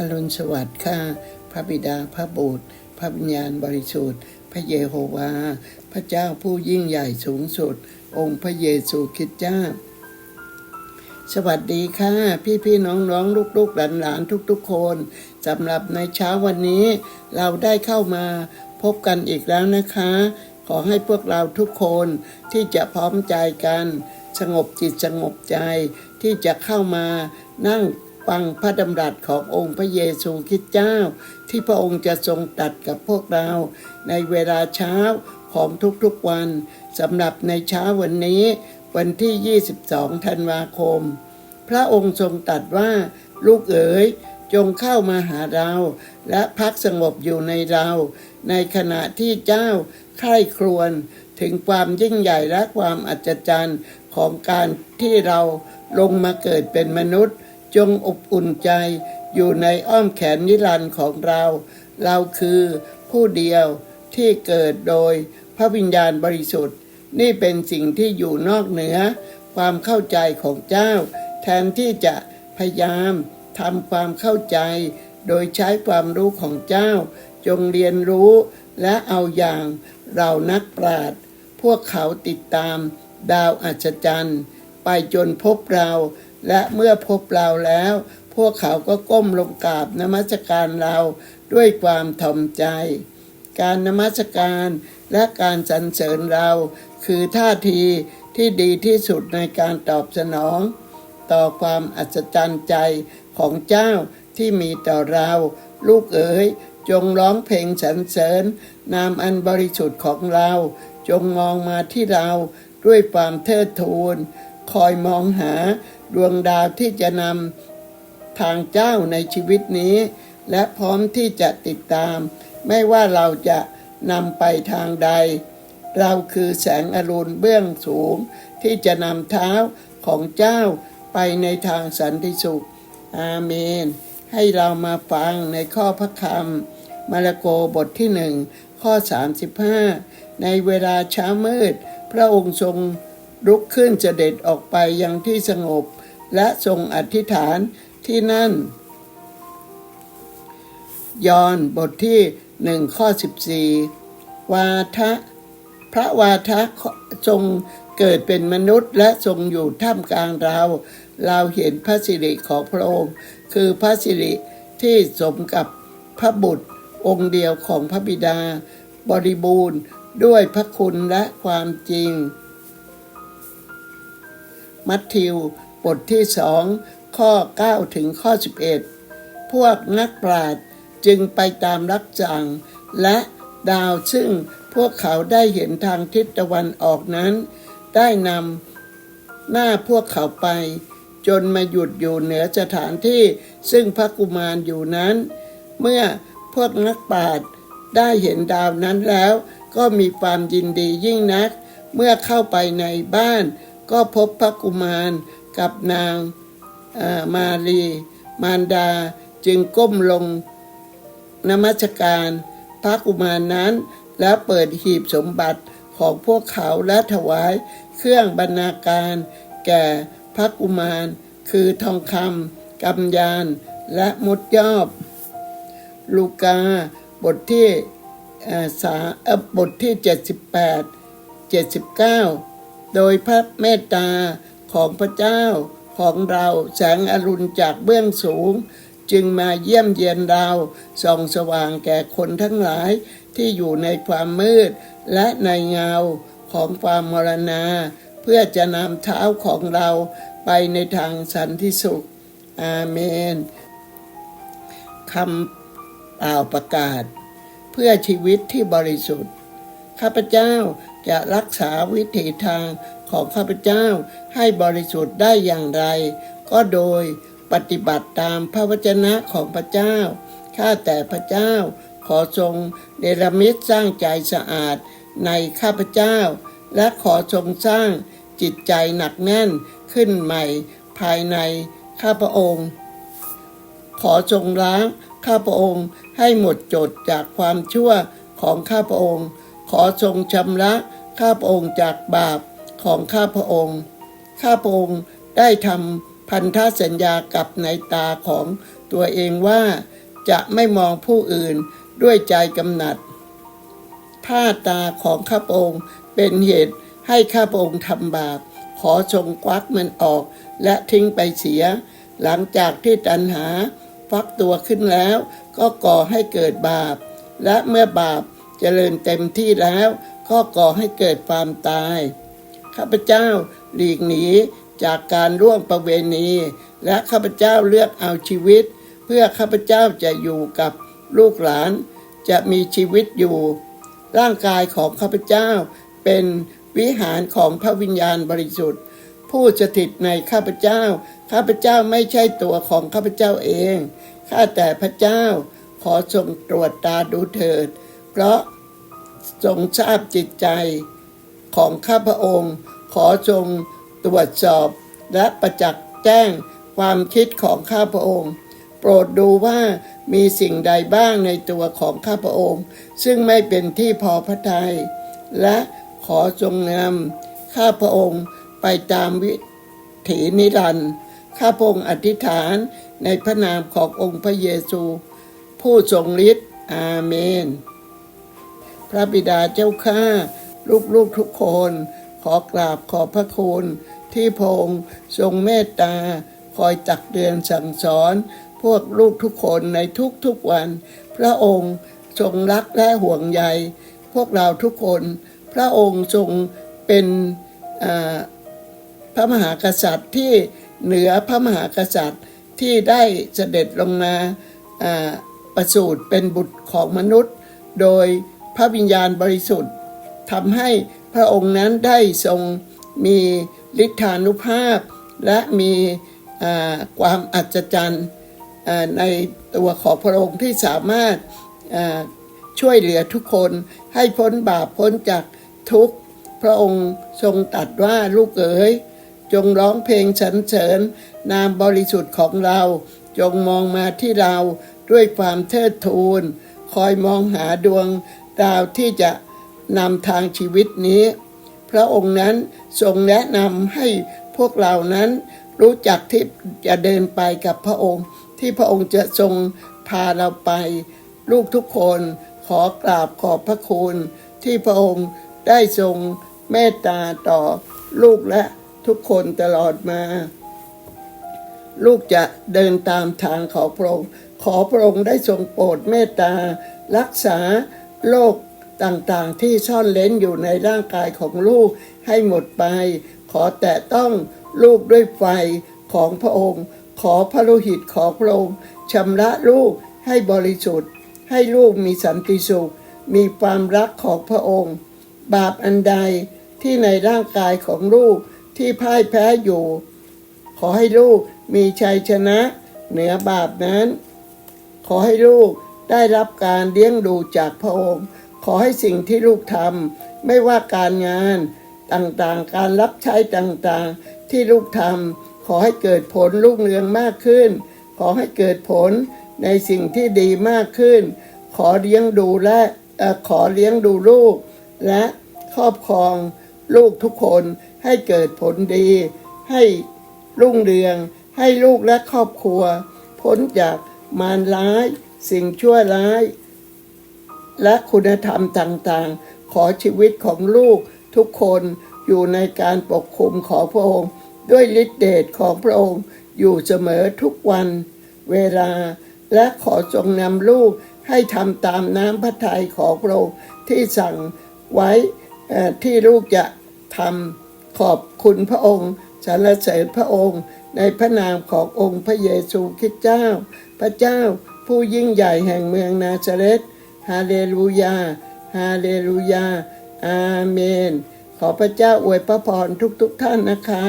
อรุณสวัสดิ์ค่ะพระบิดาพระบุตรพระวิญญาณบริสุทธิ์ พระเยโฮวา พระเจ้าผู้ยิ่งใหญ่สูงสุด องค์พระเยซูคริสต์เจ้า สวัสดีค่ะ พี่พี่น้องน้องลูกลูกหลานหลานทุกๆคนสำหรับในเช้าวันนี้ เราได้เข้ามาพบกันอีกแล้วนะคะ ขอให้พวกเราทุกคนที่จะพร้อมใจกัน สงบจิตสงบใจที่จะเข้ามานั่ง ฟังพระดำรัสขององค์พระเยซูคริสต์เจ้า ที่พระองค์จะทรงตัดกับพวกเรา ในเวลาเช้าของทุกๆวันสำหรับในเช้าวันนี้ วันที่ 22 ธันวาคม พระองค์ทรงตรัสว่าลูกเอ๋ยจงเข้ามาหาเรา และพักสงบอยู่ในเรา ในขณะที่เจ้าใคร่ครวญถึงความยิ่งใหญ่และความอัศจรรย์ของการที่เราลงมาเกิดเป็นมนุษย์ จงอบอุ่นใจอยู่ในอ้อมแขนนิรันดร์ของเรา เราคือผู้เดียวที่เกิดโดยพระวิญญาณบริสุทธิ์ นี่เป็นสิ่งที่อยู่นอกเหนือ ความเข้าใจของเจ้า แทนที่จะพยายามทำความเข้าใจ โดยใช้ความรู้ของเจ้า จงเรียนรู้และเอาอย่างเรานักปราชญ์พวกเขาติดตามดาวอัศจรรย์ ไปจนพบเรา และเมื่อพบเราแล้ว พวกเขาก็ก้มลงกราบนมัสการเราด้วยความถ่อมใจ การนมัสการและการสรรเสริญเราคือท่าทีที่ดีที่สุดในการตอบสนอง ต่อความอัศจรรย์ใจของเจ้าที่มีต่อเรา ลูกเอ๋ยจงร้องเพลงสรรเสริญ นามอันบริสุทธิ์ของเรา จงมองมาที่เราด้วยความเทิดทูน คอยมองหาดวงดาวที่จะนำทางเจ้าในชีวิตนี้ และพร้อมที่จะติดตาม ไม่ว่าเราจะนำไปทางใด เราคือแสงอรุณเบื้องสูง ที่จะนำเท้าของเจ้าไปในทางสันติสุข อาเมน ให้เรามาฟังในข้อพระคำมาระโกบทที่หนึ่งข้อ 35 ในเวลาเช้ามืด พระองค์ทรง ลุกขึ้นเสด็จออกไปยังที่สงบ และทรงอธิษฐานที่นั่น ยอนบทที่หนึ่งข้อ14วาทะพระวาทะทรงเกิดเป็นมนุษย์และทรงอยู่ท่ามกลางเรา เราเห็นพระสิริของพระองค์ คือพระสิริที่สมกับพระบุตรองค์เดียวของพระบิดา บริบูรณ์ด้วยพระคุณและความจริง มัทธิว บทที่สองข้อ 9 ถึงข้อ 11 พวกนักปราชญ์จึงไปตามรักจัง และดาวซึ่งพวกเขาได้เห็นทางทิศตะวันออกนั้น ได้นำหน้าพวกเขาไป จนมาหยุดอยู่เหนือสถานที่ซึ่งพระกุมารอยู่นั้น เมื่อพวกนักปราชญ์ได้เห็นดาวนั้นแล้ว ก็มีความยินดียิ่งนัก เมื่อเข้าไปในบ้าน ก็พบพระกุมารกับนางมารีมารดาจึงก้มลงนมัสการ พระกุมารนั้น แล้วเปิดหีบสมบัติของพวกเขาและถวายเครื่องบรรณาการ แก่พระกุมาร คือทองคำกำยาน และมดยอบ ลูกา บทที่อ่อสาอ่อบทที่ 78 79 โดยพระเมตตาของพระเจ้าของเราแสงอรุณจากเบื้องสูง จึงมาเยี่ยมเยียนเราส่องสว่างแก่คนทั้งหลายที่อยู่ในความมืด และในเงาของความมรณา เพื่อจะนำเท้าของเราไปในทางสันติสุข อาเมนคำเปล่าประกาศ เพื่อชีวิตที่บริสุทธิ์ ข้าพเจ้าจะรักษาวิถีทางของข้าพเจ้าให้บริสุทธิ์ได้อย่างไร ก็โดยปฏิบัติตามพระวจนะของพระเจ้า ข้าแต่พระเจ้าขอทรงเนรมิตสร้างใจสะอาดในข้าพเจ้า และขอทรงสร้างจิตใจหนักแน่นขึ้นใหม่ภายในข้าพระองค์ ขอทรงล้างข้าพระองค์ให้หมดจดจากความชั่วของข้าพระองค์ ขอทรงชำระข้าพระองค์จากบาปของข้าพระองค์ ข้าพระองค์ได้ทำพันธสัญญากับในตาของตัวเองว่าจะไม่มองผู้อื่นด้วยใจกำหนัดถ้าตาของข้าพระองค์เป็นเหตุให้ข้าพระองค์ทำบาป ขอทรงควักมันออกและทิ้งไปเสีย หลังจากที่ตัณหาฟักตัวขึ้นแล้ว ก็ก่อให้เกิดบาป และเมื่อบาป เจริญเต็มที่แล้วก็ก่อให้เกิดความตาย ข้าพเจ้าหลีกหนีจากการร่วมประเวณี และข้าพเจ้าเลือกเอาชีวิต เพื่อข้าพเจ้าจะอยู่กับลูกหลาน จะมีชีวิตอยู่ ร่างกายของข้าพเจ้าเป็นวิหารของพระวิญญาณบริสุทธิ์ ผู้สถิตในข้าพเจ้า ข้าพเจ้าไม่ใช่ตัวของข้าพเจ้าเอง ข้าแต่พระเจ้าขอทรงตรวจตาดูเถิด เพราะทรงทราบจิตใจของข้าพระองค์ ขอทรงตรวจสอบและประจักษ์แจ้งความคิดของข้าพระองค์ โปรดดูว่ามีสิ่งใดบ้างในตัวของข้าพระองค์ ซึ่งไม่เป็นที่พอพระทยัยและขอทรงนำข้าพระองค์ไปตามวิถีนิรันดร์ข้าพระองค์อธิษฐานในพระนามขององค์พระเยซู ผู้ทรงฤทธิ์อาเมน พระบิดาเจ้าข้าลูกๆทุกคน ขอกราบขอบพระคุณที่พงทรงเมตตา คอยตักเตือนสั่งสอน พวกลูกทุกคนในทุกๆวัน พระองค์ทรงรักและห่วงใย พวกเราทุกคน พระองค์ทรงเป็นพระมหากษัตริย์ที่เหนือพระมหากษัตริย์ที่ได้เสด็จลงมาประสูติเป็นบุตรของมนุษย์ โดย พระวิญญาณบริสุทธิ์ทำให้พระองค์นั้นได้ทรงมีฤทธานุภาพ และมีความอัศจรรย์ในตัวของพระองค์ที่สามารถช่วยเหลือทุกคนให้พ้นบาปพ้นจากทุกข์ พระองค์ทรงตรัดว่าลูกเอ๋ยจงร้องเพลงสรรเสริญ นามบริสุทธิ์ของเรา จงมองมาที่เราด้วยความเทิดทูน คอยมองหาดวง ดาวที่จะนำทางชีวิตนี้ พระองค์นั้นทรงแนะนำให้พวกเรานั้นรู้จักที่จะเดินไปกับพระองค์ ที่พระองค์จะทรงพาเราไป ลูกทุกคนขอกราบขอบพระคุณ ที่พระองค์ได้ทรงเมตตาต่อลูกและทุกคนตลอดมา ลูกจะเดินตามทางของพระองค์ ขอพระองค์ได้ทรงโปรดเมตตารักษา โรคต่างๆที่ซ่อนเล้นอยู่ในร่างกายของลูกให้หมดไป ขอแตะต้องลูกด้วยไฟของพระองค์ ขอพระโลหิตของพระองค์ชำระลูกให้บริสุทธิ์ ให้ลูกมีสันติสุข มีความรักของพระองค์ บาปอันใดที่ในร่างกายของลูกที่พ่ายแพ้อยู่ ขอให้ลูกมีชัยชนะเหนือบาปนั้น ขอให้ลูก ได้รับการเลี้ยงดูจากพระองค์ ขอให้สิ่งที่ลูกทำไม่ว่าการงานต่างๆ การรับใช้ต่างๆ ที่ลูกทำขอให้เกิดผลลูกเรืองมากขึ้น ขอให้เกิดผลในสิ่งที่ดีมากขึ้น ขอเลี้ยงดูและอขอเลี้ยงดูลูก และครอบครองลูกทุกคนให้เกิดผลดี ให้รุ่งเรือง ให้ลูกและครอบครัว พ้นจากมารร้าย สิ่งชั่วร้าย และคุณธรรมต่างๆ ขอชีวิตของลูกทุกคนอยู่ในการปกคุมของพระองค์ ด้วยฤทธิเดชของพระองค์อยู่เสมอทุกวันเวลา และขอทรงนำลูกให้ทำตามน้ำพระทัยของพระองค์ที่สั่งไว้ที่ลูกจะทำขอบคุณพระองค์สรรเสริญพระองค์ ในพระนามขององค์พระเยซูคริสต์เจ้า พระเจ้า ผู้ยิ่งใหญ่แห่งเมืองนาซาเรตฮาเลลูยา ฮาเลลูยา อาเมน ขอพระเจ้าอวยพระพรทุกๆทท่านนะคะ